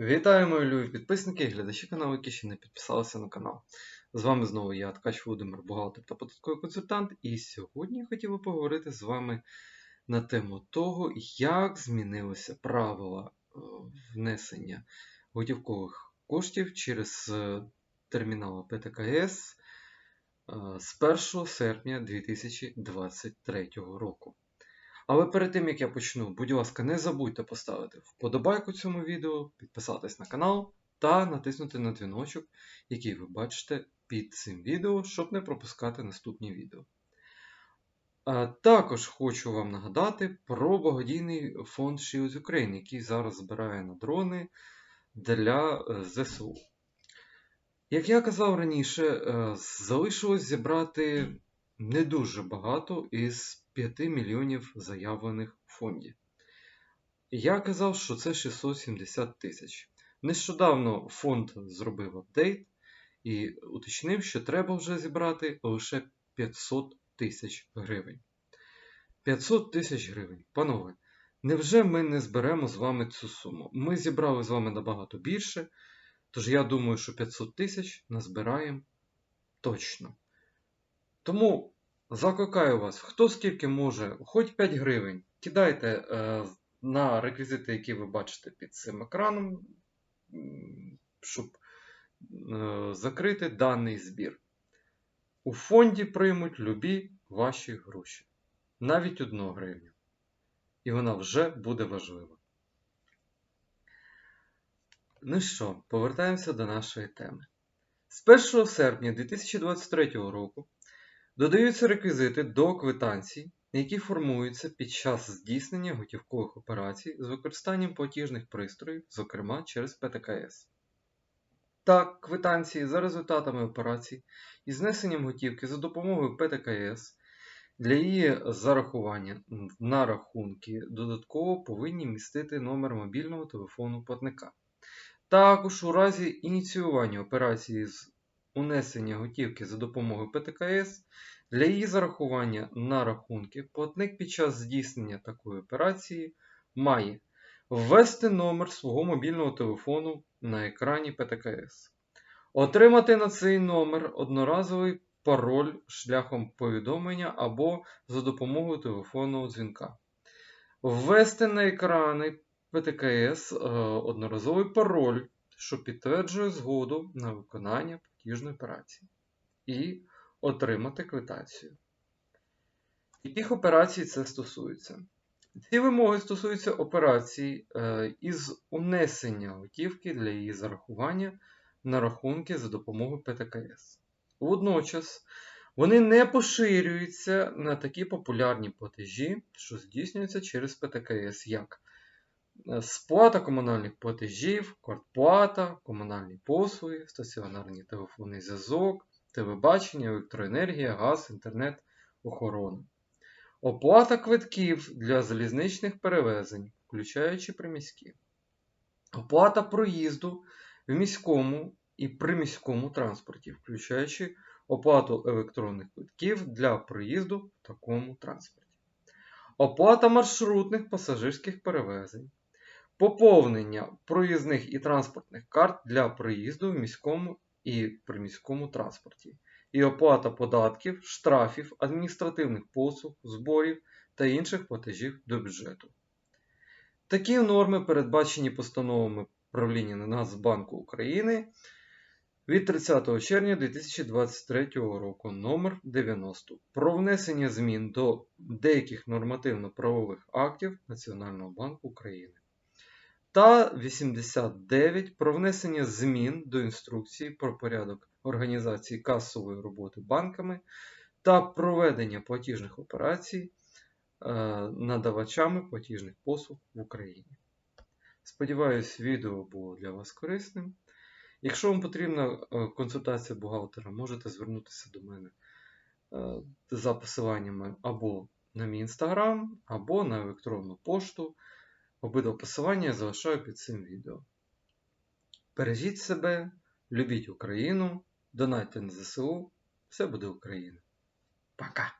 Вітаю, мої любі підписники і глядачі каналу, які ще не підписалися на канал. З вами знову я, Ткач Володимир, бухгалтер та податковий консультант. І сьогодні я хотів би поговорити з вами на тему того, як змінилися правила е, внесення готівкових коштів через е, термінал ПТКС е, з 1 серпня 2023 року. Але перед тим як я почну, будь ласка, не забудьте поставити вподобайку цьому відео, підписатись на канал та натиснути на дзвіночок, який ви бачите під цим відео, щоб не пропускати наступні відео. А Також хочу вам нагадати про благодійний фонд Shields Ukraine, який зараз збирає на дрони для е, ЗСУ. Як я казав раніше, е, залишилось зібрати не дуже багато із 5 мільйонів заявлених в фонді. Я казав, що це 670 тисяч. Нещодавно фонд зробив апдейт і уточнив, що треба вже зібрати лише 500 тисяч гривень. 500 тисяч гривень. Панове, невже ми не зберемо з вами цю суму? Ми зібрали з вами набагато більше, тож я думаю, що 500 тисяч назбираємо точно. Тому закликаю вас, хто скільки може, хоч 5 гривень, кидайте е, на реквізити, які ви бачите під цим екраном, щоб е, закрити даний збір. У фонді приймуть любі ваші гроші. Навіть 1 гривню. І вона вже буде важлива. Ну що, повертаємося до нашої теми. З 1 серпня 2023 року Додаються реквізити до квитанцій, які формуються під час здійснення готівкових операцій з використанням платіжних пристроїв, зокрема через ПТКС. Так, квитанції за результатами операцій і знесенням готівки за допомогою ПТКС для її зарахування на рахунки додатково повинні містити номер мобільного телефону платника. Також у разі ініціювання операції з унесення готівки за допомогою ПТКС для її зарахування на рахунки платник під час здійснення такої операції має ввести номер свого мобільного телефону на екрані ПТКС, отримати на цей номер одноразовий пароль шляхом повідомлення або за допомогою телефонного дзвінка, ввести на екрани ПТКС е, одноразовий пароль, що підтверджує згоду на виконання платіжної операції. І отримати квитанцію. Яких операцій це стосується? Ці вимоги стосуються операцій е, із унесення готівки для її зарахування на рахунки за допомогою ПТКС. Водночас, вони не поширюються на такі популярні платежі, що здійснюються через ПТКС, як сплата комунальних платежів, квартплата, комунальні послуги, стаціонарний телефонний зв'язок, телебачення, електроенергія, газ, інтернет, охорона. Оплата квитків для залізничних перевезень, включаючи приміські. Оплата проїзду в міському і приміському транспорті, включаючи оплату електронних квитків для проїзду в такому транспорті. Оплата маршрутних пасажирських перевезень. Поповнення проїзних і транспортних карт для проїзду в міському і приміському транспорті, і оплата податків, штрафів, адміністративних послуг, зборів та інших платежів до бюджету. Такі норми передбачені постановами правління Нацбанку України від 30 червня 2023 року номер 90 про внесення змін до деяких нормативно-правових актів Національного банку України та 89 про внесення змін до інструкції про порядок організації касової роботи банками та проведення платіжних операцій е, надавачами платіжних послуг в Україні. Сподіваюсь, відео було для вас корисним. Якщо вам потрібна е, консультація бухгалтера, можете звернутися до мене е, за посиланнями або на мій інстаграм, або на електронну пошту. Обидва посилання я залишаю під цим відео. Бережіть себе, любіть Україну, донайте на ЗСУ. Все буде Україна. Пока!